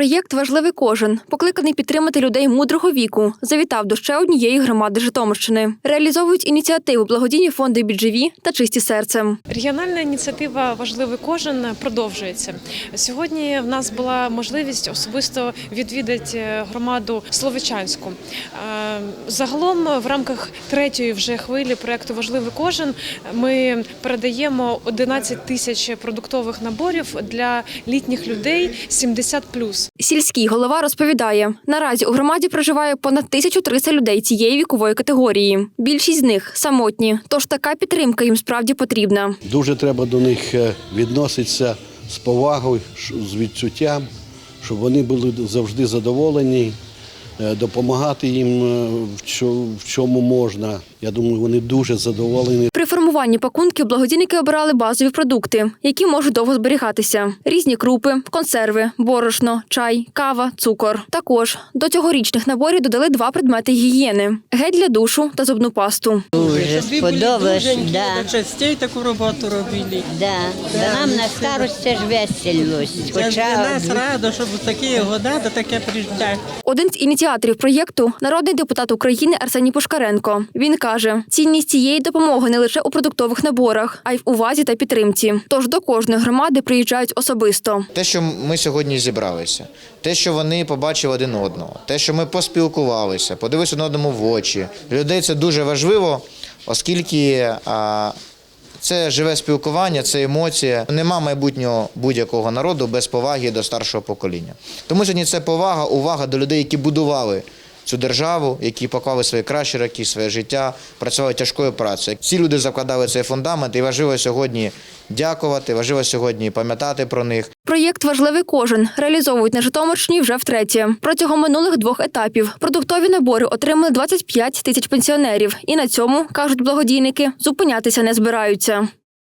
Проєкт важливий кожен, покликаний підтримати людей мудрого віку. Завітав до ще однієї громади Житомирщини. Реалізовують ініціативу благодійні фонди «Біджеві» та чисті серцем. Регіональна ініціатива Важливий кожен продовжується. Сьогодні в нас була можливість особисто відвідати е, громаду Словичанську. Е, Загалом в рамках третьої вже хвилі проекту Важливий кожен ми передаємо 11 тисяч продуктових наборів для літніх людей 70+. Сільський голова розповідає, наразі у громаді проживає понад 1300 людей цієї вікової категорії. Більшість з них самотні, тож така підтримка їм справді потрібна. Дуже треба до них е, відноситися з повагою, з відчуттям, щоб вони були завжди задоволені, е, допомагати їм е, в чо- в чому можна. Я думаю, вони дуже задоволені. При формуванні пакунків благодійники обирали базові продукти, які можуть довго зберігатися: різні крупи, консерви, борошно, чай, кава, цукор. Також до цьогорічних наборів додали два предмети гігієни: гель для душу та зубну пасту. Дуже сподобалось, да, частей таку роботу робили. да. Да нам на старость це ж веселость. Це ж для Хоча нас радо, щоб такі года до таке приїжджати. Один з ініціаторів проєкту народний депутат України Арсеній Пушкаренко. Він каже, цінність цієї допомоги не лише у продуктових наборах, а й в увазі та підтримці. Тож до кожної громади приїжджають особисто. Те, що ми сьогодні зібралися, те, що вони побачили один одного, те, що ми поспілкувалися, подивилися один одному в очі. Людей це дуже важливо, оскільки а, це живе спілкування, це емоція. Нема майбутнього будь-якого народу без поваги до старшого покоління. Тому сьогодні це повага, увага до людей, які будували. Цю державу, які поклали свої кращі роки, своє життя, працювали тяжкою працею. Ці люди закладали цей фундамент, і важливо сьогодні дякувати, важливо сьогодні пам'ятати про них. Проєкт важливий кожен реалізовують на Житомирщині вже втретє. Протягом минулих двох етапів продуктові набори отримали 25 тисяч пенсіонерів, і на цьому кажуть благодійники, зупинятися не збираються.